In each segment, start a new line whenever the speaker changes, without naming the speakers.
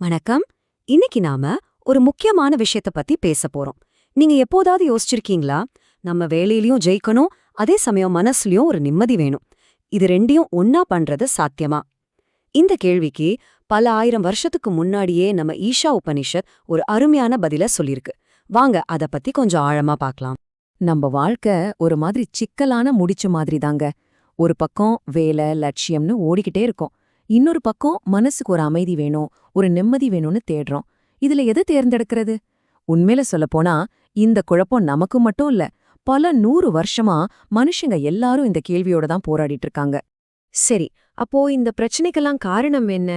வணக்கம். இன்னைக்கு நாம ஒரு முக்கியமான விஷயத்த பத்தி பேச போறோம். நீங்க எப்போதாவது யோசிச்சிருக்கீங்களா? நம்ம வேலையிலயும் ஜெயிக்கணும் அதே சமயம் மனசுலயும் ஒரு நிம்மதி வேணும். இது ரெண்டையும் ஒன்னா பண்றது சாத்தியமா? இந்த கேள்விக்கு பல ஆயிரம் வருஷத்துக்கு முன்னாடியே நம்ம ஈஷா உபனிஷத் ஒரு அருமையான பதில சொல்லிருக்கு வாங்க அத பத்தி கொஞ்சம் ஆழமா பார்க்கலாம்.
நம்ம வாழ்க்கை ஒரு மாதிரி சிக்கலான முடிச்சு மாதிரி தாங்க ஒரு பக்கம் வேலை லட்சியம்னு ஓடிக்கிட்டே இருக்கோம். இன்னொரு பக்கம் மனசுக்கு ஒரு அமைதி வேணும் ஒரு நிம்மதி வேணும்னு தேடுறோம். இதுல எது தேர்ந்தெடுக்கிறது? உண்மையில சொல்லப்போனா இந்த குழப்பம் நமக்கு மட்டும் இல்ல பல நூறு வருஷமா மனுஷங்க எல்லாரும் இந்த கேள்வியோட தான் போராடிட்டு இருக்காங்க.
சரி அப்போ இந்த பிரச்சனைக்கெல்லாம் காரணம் என்ன?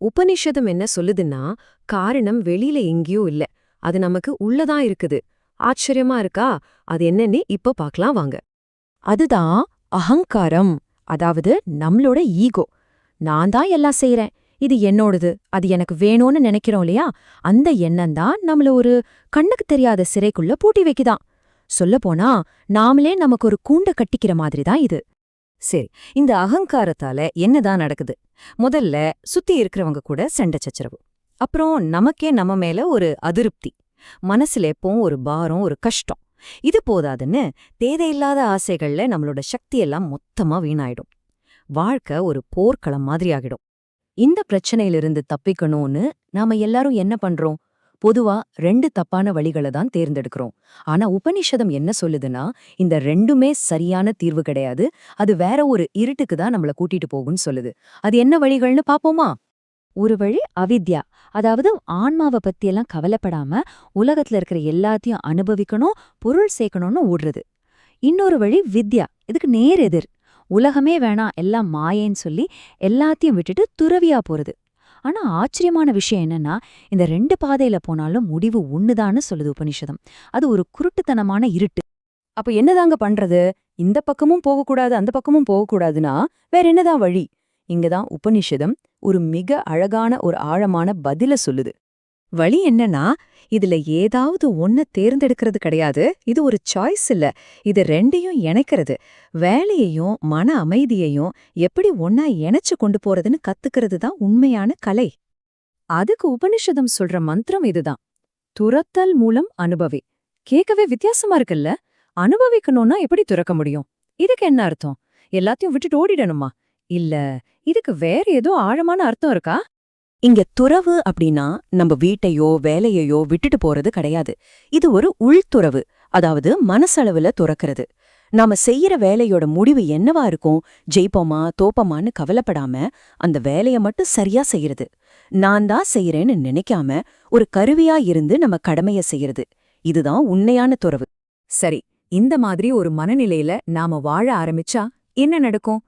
உபனிஷதம் என்ன சொல்லுதுன்னா காரணம் வெளியில எங்கேயோ இல்ல அது நமக்கு உள்ளதான் இருக்குது. ஆச்சரியமா இருக்கா? அது என்னன்னு இப்ப பார்க்கலாம் வாங்க.
அதுதான் அகங்காரம் அதாவது நம்மளோட ஈகோ. நான் தான் எல்லாம் செய்யறேன் இது என்னோடது அது எனக்கு வேணும்னு நினைக்கிறோம் இல்லையா? அந்த எண்ணம் தான் நம்மள ஒரு கண்ணுக்கு தெரியாத சிறைக்குள்ள பூட்டி வைக்குதாம் சொல்லப்போனா நாமளே நமக்கு ஒரு கூண்ட கட்டிக்கிற மாதிரி தான் இது.
சரி இந்த அகங்காரத்தால என்னதான் நடக்குது? முதல்ல சுத்தி இருக்கிறவங்க கூட சண்டை சச்சரவு. அப்புறம் நமக்கே நம்ம மேல ஒரு அதிருப்தி. மனசுல எப்பவும் ஒரு பாரம் ஒரு கஷ்டம். இது போதாதுன்னு தேவையில்லாத ஆசைகள்ல நம்மளோட சக்தியெல்லாம் மொத்தமா வீணாயிடும். வாழ்க்கை ஒரு போர்க்களம் மாதிரி ஆகிடும்.
இந்த பிரச்சனையிலிருந்து தப்பிக்கணும்னு நாம எல்லாரும் என்ன பண்றோம்? பொதுவா ரெண்டு தப்பான வழிகளை தான் தேர்ந்தெடுக்கிறோம். ஆனா உபனிஷதம் என்ன சொல்லுதுன்னா இந்த ரெண்டுமே சரியான தீர்வு கிடையாது. அது வேற ஒரு இருட்டுக்கு தான் நம்மள கூட்டிட்டு போகும்னு சொல்லுது. அது என்ன வழிகள்னு பாப்போமா ஒரு வழி அவித்யா. அதாவது ஆன்மாவை பத்தியெல்லாம் கவலைப்படாம உலகத்துல இருக்கிற எல்லாத்தையும் அனுபவிக்கணும் பொருள் சேர்க்கணும்னு ஓடுறது. இன்னொரு வழி வித்யா. இதுக்கு நேர் எதிர். உலகமே வேணாம் எல்லாம் மாயேன்னு சொல்லி எல்லாத்தையும் விட்டுட்டு துறவியா போறது. ஆனா ஆச்சரியமான விஷயம் என்னன்னா இந்த ரெண்டு பாதையில போனாலும் முடிவு ஒண்ணுதான்னு சொல்லுது உபனிஷதம். அது ஒரு குருட்டுத்தனமான இருட்டு.
அப்ப என்னதாங்க பண்றது? இந்த பக்கமும் போகக்கூடாது அந்த பக்கமும் போகக்கூடாதுன்னா வேற என்னதான் வழி? இங்கதான் உபனிஷதம் ஒரு மிக அழகான ஒரு ஆழமான பதில சொல்லுது. வழி என்னன்னா இதுல ஏதாவது ஒன்ன தேர்ந்தெடுக்கிறது கிடையாது. இது ஒரு சாய்ஸ் இல்ல. இது ரெண்டையும் இணைக்கிறது. வேலையையும் மன அமைதியையும் எப்படி ஒன்னா இணைச்சு கொண்டு போறதுன்னு கத்துக்கிறது தான் உண்மையான கலை. அதுக்கு உபனிஷதம் சொல்ற மந்திரம் இதுதான். துரத்தல் மூலம் அனுபவி. கேட்கவே வித்தியாசமா இருக்குல்ல? அனுபவிக்கணும்னா எப்படி துறக்க முடியும்? இதுக்கு என்ன அர்த்தம்? எல்லாத்தையும் விட்டுட்டு ஓடிடணுமா? இல்ல இதுக்கு வேற ஏதோ ஆழமான அர்த்தம் இருக்கா? இங்க துறவு அப்படின்னா நம்ம வீட்டையோ வேலையையோ விட்டுட்டு போறது கிடையாது. இது ஒரு உள்துறவு அதாவது மனசளவுல துறக்கிறது. நாம செய்யற வேலையோட முடிவு என்னவா இருக்கும்? ஜெயிப்போமா தோப்போமான்னு கவலைப்படாம அந்த வேலைய மட்டும் சரியா செய்யறது. நான் தான் செய்யறேன்னு நினைக்காம ஒரு கருவியா இருந்து நம்ம கடமைய செய்யறது. இதுதான் உண்மையான துறவு. சரி இந்த மாதிரி ஒரு மனநிலையில நாம வாழ ஆரம்பிச்சா என்ன நடக்கும்?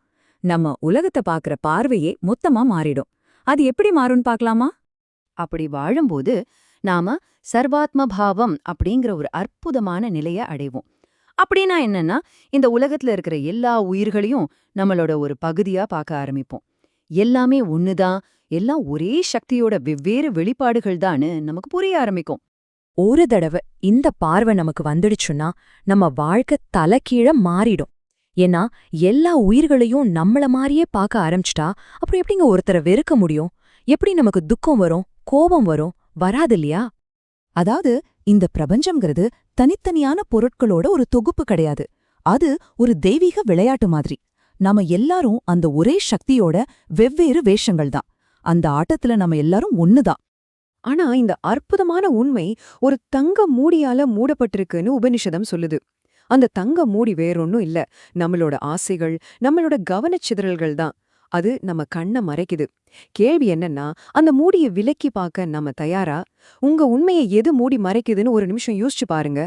நம்ம உலகத்தை பாக்குற பார்வையே மொத்தமா மாறிடும். அது எப்படி மாறும்னு பார்க்கலாமா? அப்படி வாழும்போது நாம சர்வாத்ம பாவம் அப்படிங்கிற ஒரு அற்புதமான நிலைய அடைவோம். அப்படின்னா என்னன்னா இந்த உலகத்துல இருக்கிற எல்லா உயிர்களையும் நம்மளோட ஒரு பகுதியா பார்க்க ஆரம்பிப்போம். எல்லாமே ஒண்ணுதான் எல்லாம் ஒரே சக்தியோட வெவ்வேறு வெளிப்பாடுகள் தான்னு நமக்கு புரிய ஆரம்பிக்கும்.
ஒரு தடவை இந்த பார்வை நமக்கு வந்துடுச்சுன்னா நம்ம வாழ்க்கை தலைகீழ மாறிடும். ஏன்னா எல்லா உயிர்களையும் நம்மள மாதிரியே பார்க்க ஆரம்பிச்சிட்டா அப்புறம் எப்படிங்க ஒருத்தரை வெறுக்க முடியும்? எப்படி நமக்கு துக்கம் வரும் கோபம் வரும்? வராது இல்லையா? அதாவது இந்த பிரபஞ்சம்ங்கிறது தனித்தனியான பொருட்களோட ஒரு தொகுப்பு கிடையாது. அது ஒரு தெய்வீக விளையாட்டு மாதிரி. நாம எல்லாரும் அந்த ஒரே சக்தியோட வெவ்வேறு வேஷங்கள் தான். அந்த ஆட்டத்துல நம்ம எல்லாரும் ஒண்ணுதான்
ஆனா இந்த அற்புதமான உண்மை ஒரு தங்க மூடியால மூடப்பட்டிருக்குன்னு உபனிஷதம் சொல்லுது. அந்த தங்க மூடி வேறொன்னும் இல்ல. நம்மளோட ஆசைகள் நம்மளோட கவனச்சிதறல்கள் தான். அது நம்ம கண்ணை மறைக்குது. கேள்வி என்னன்னா அந்த மூடிய விலக்கி பார்க்க நம்ம தயாரா? உங்க உண்மையை எது மூடி மறைக்குதுன்னு ஒரு நிமிஷம் யோசிச்சு பாருங்க.